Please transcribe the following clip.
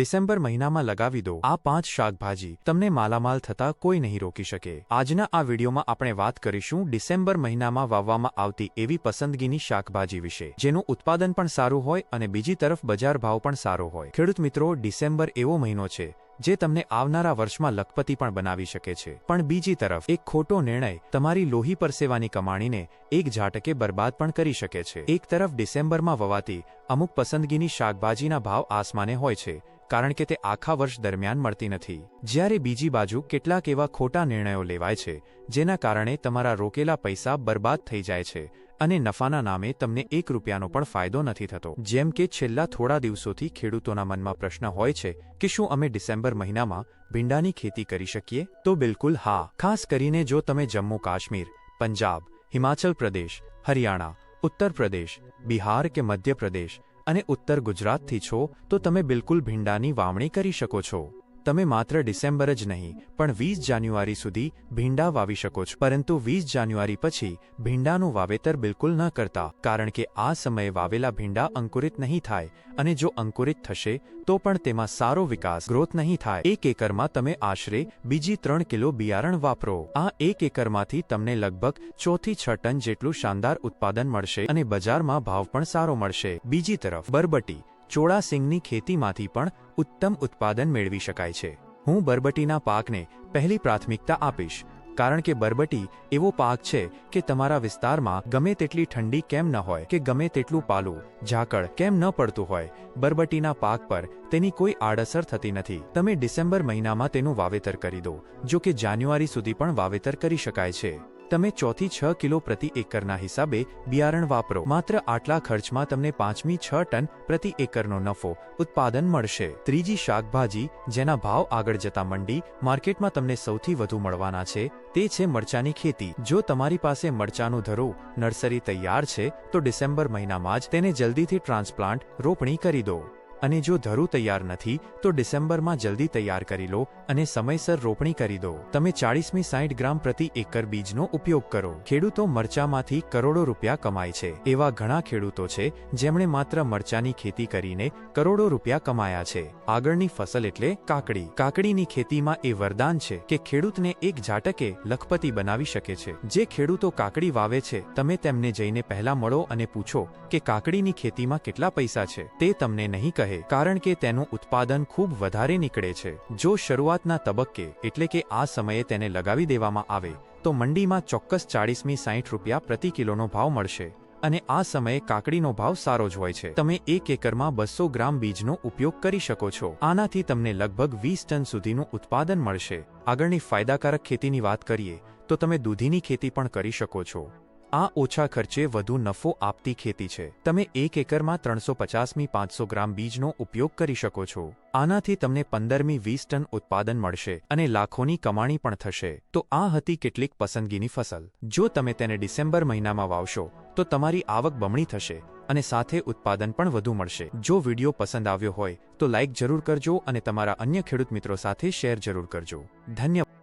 December મહિનામાં લગાવી દો. આ પાંચ શાકભાજી તમને માલામાલ થતા કોઈ નહીં રોકી શકે. આજના આ વિડીયોમાં આપણે વાત કરીશું ડિસેમ્બર મહિનામાં વાવવામાં આવતી એવી પસંદગીની શાકભાજી વિશે. જેનું ઉત્પાદન પણ સારું હોય અને બીજી તરફ બજાર ભાવ પણ સારો હોય. ખેડૂત મિત્રો, ડિસેમ્બર એવો મહિનો છે જે તમને આવનારા વર્ષમાં લખપતિ પણ બનાવી શકે છે. પણ બીજી તરફ, એક ખોટો નિર્ણય તમારી લોહી પરસેવાની કમાણીને એક ઝાટકે બરબાદ પણ કરી શકે છે. એક તરફ, ડિસેમ્બરમાં વવાતી અમુક પસંદગીની શાકભાજીના ભાવ આસમાને હોય છે. કારણ કે તે આખા વર્ષ દરમિયાન મળતી નથી. જ્યારે બીજી બાજુ કેટલાક એવા ખોટા નિર્ણયો લેવાય છે, જેના કારણે તમારા રોકેલા પૈસા બરબાદ થઈ જાય છે અને નફાના નામે તમને એક રૂપિયાનો પણ ફાયદો નથી થતો. જેમ કે છેલ્લા થોડા દિવસોથી ખેડૂતોના મનમાં પ્રશ્ન હોય છે કે શું અમે ડિસેમ્બર મહિનામાં ભીંડાની ખેતી કરી શકીએ? તો બિલકુલ હા. ખાસ કરીને જો તમે જમ્મુ કાશ્મીર, પંજાબ, હિમાચલ પ્રદેશ, હરિયાણા, ઉત્તર પ્રદેશ, બિહાર કે મધ્ય પ્રદેશ અને ઉત્તર ગુજરાતથી છો તો તમે બિલકુલ ભીંડાની વાવણી કરી શકો છો. તમે માત્ર ડિસેમ્બર જ નહીં, પણ વીસ જાન્યુઆરી સુધી ભીંડા વાવી શકો છો. પરંતુ વીસ જાન્યુઆરી પછી ભીંડાનું વાવેતર બિલકુલ ન કરતા, કારણ કે આ સમયે વાવેલા ભીંડા અંકુરિત નહીં થાય અને જો અંકુરિત થશે, તો પણ તેમાં સારો વિકાસ, ગ્રોથ નહીં થાય. એક એકરમાં તમે આશરે બીજી ત્રણ કિલો બિયારણ વાપરો. આ એક એકરમાંથી તમને લગભગ ચોથી છ ટન જેટલું શાનદાર ઉત્પાદન મળશે અને બજારમાં ભાવ પણ સારો મળશે. બીજી તરફ, બરબટી. ચોળા સિંગની ખેતીમાંથી પણ ઉત્તમ ઉત્પાદન મેળવી શકાય છે. હું બરબટીના પાકને પહેલી પ્રાથમિકતા આપીશ, કારણ કે બરબટી એવો પાક છે કે તમારા વિસ્તારમાં ગમે તેટલી ઠંડી કેમ ન હોય કે ગમે તેટલું પાલું, ઝાકળ કેમ ન પડતું હોય, બરબટીના પાક પર તેની કોઈ આડઅસર થતી નથી. તમે ડિસેમ્બર મહિનામાં તેનું વાવેતર કરી દો, જો કે જાન્યુઆરી સુધી પણ વાવેતર કરી શકાય છે. તમે ચોથી છ કિલો પ્રતિ એકરના હિસાબે બિયારણ વાપરો. માત્ર આટલા ખર્ચમાં તમને પાંચમી છ ટન પ્રતિ એકરનો નફો, ઉત્પાદન મળશે. ત્રીજી શાકભાજી, જેના ભાવ આગળ જતા મંડી, માર્કેટમાં તમને સૌથી વધુ મળવાના છે, તે છે મરચાની ખેતી. જો તમારી પાસે મરચાનું ધરો, નર્સરી તૈયાર છે, તો ડિસેમ્બર મહિનામાં જ તેને જલ્દીથી ટ્રાન્સપ્લાન્ટ, રોપણી કરી દો. અને જો ધરું તૈયાર નથી, તો ડિસેમ્બરમાં જલ્દી તૈયાર કરી લો અને સમયસર રોપણી કરી દો. તમે ચાળીસમી સાઠ ગ્રામ પ્રતિ એકર બીજનો ઉપયોગ કરો. ખેડૂતો મરચામાંથી કરોડો રૂપિયા કમાય છે. એવા ઘણા ખેડૂતો છે, જેમણે માત્ર મરચાની ખેતી કરીને કરોડો રૂપિયા કમાયા છે. આગળની ફસલ એટલે કાકડી. કાકડીની ખેતીમાં એ વરદાન છે કે ખેડૂતને એક ઝાટકે લખપતિ બનાવી શકે છે. જે ખેડૂતો કાકડી વાવે છે, તમે તેમને જઈને પહેલા મળો અને પૂછો કે કાકડીની ખેતીમાં કેટલા પૈસા છે. તે તમને નહીં કહે. રહે, કારણ કે તેનું ઉત્પાદન ખૂબ વધારે નીકળે છે. જો શરૂઆતના તબક્કે, એટલે કે આ સમયે તેને લગાવી દેવામાં આવે, તો મંડીમાં ચોક્કસ ચાળીસમી સાઠ રૂપિયા પ્રતિ કિલોનો ભાવ મળશે, અને આ સમયે કાકડીનો ભાવ સારો જ હોય છે. તમે એક એકરમાં બસો ગ્રામ બીજનો ઉપયોગ કરી શકો છો. આનાથી તમને લગભગ વીસ ટન સુધીનું ઉત્પાદન મળશે. આગળની ફાયદાકારક ખેતીની વાત કરીએ, તો તમે દૂધીની ખેતી પણ કરી શકો છો. આ ઓછા ખર્ચે વધુ નફો આપતી ખેતી છે. તમે એક એકરમાં ત્રણસો પચાસમી પાંચસો ગ્રામ બીજનો ઉપયોગ કરી શકો છો. આનાથી તમને પંદરમી, વીસ ટન ઉત્પાદન મળશે અને લાખોની કમાણી પણ થશે. તો આ હતી કેટલીક પસંદગીની ફસલ. જો તમે તેને ડિસેમ્બર મહિનામાં વાવશો, તો તમારી આવક બમણી થશે અને સાથે ઉત્પાદન પણ વધુ મળશે. જો વીડિયો પસંદ આવ્યો હોય, તો લાઇક જરૂર કરજો અને તમારા અન્ય ખેડૂત મિત્રો સાથે શેર જરૂર કરજો. ધન્યવાદ.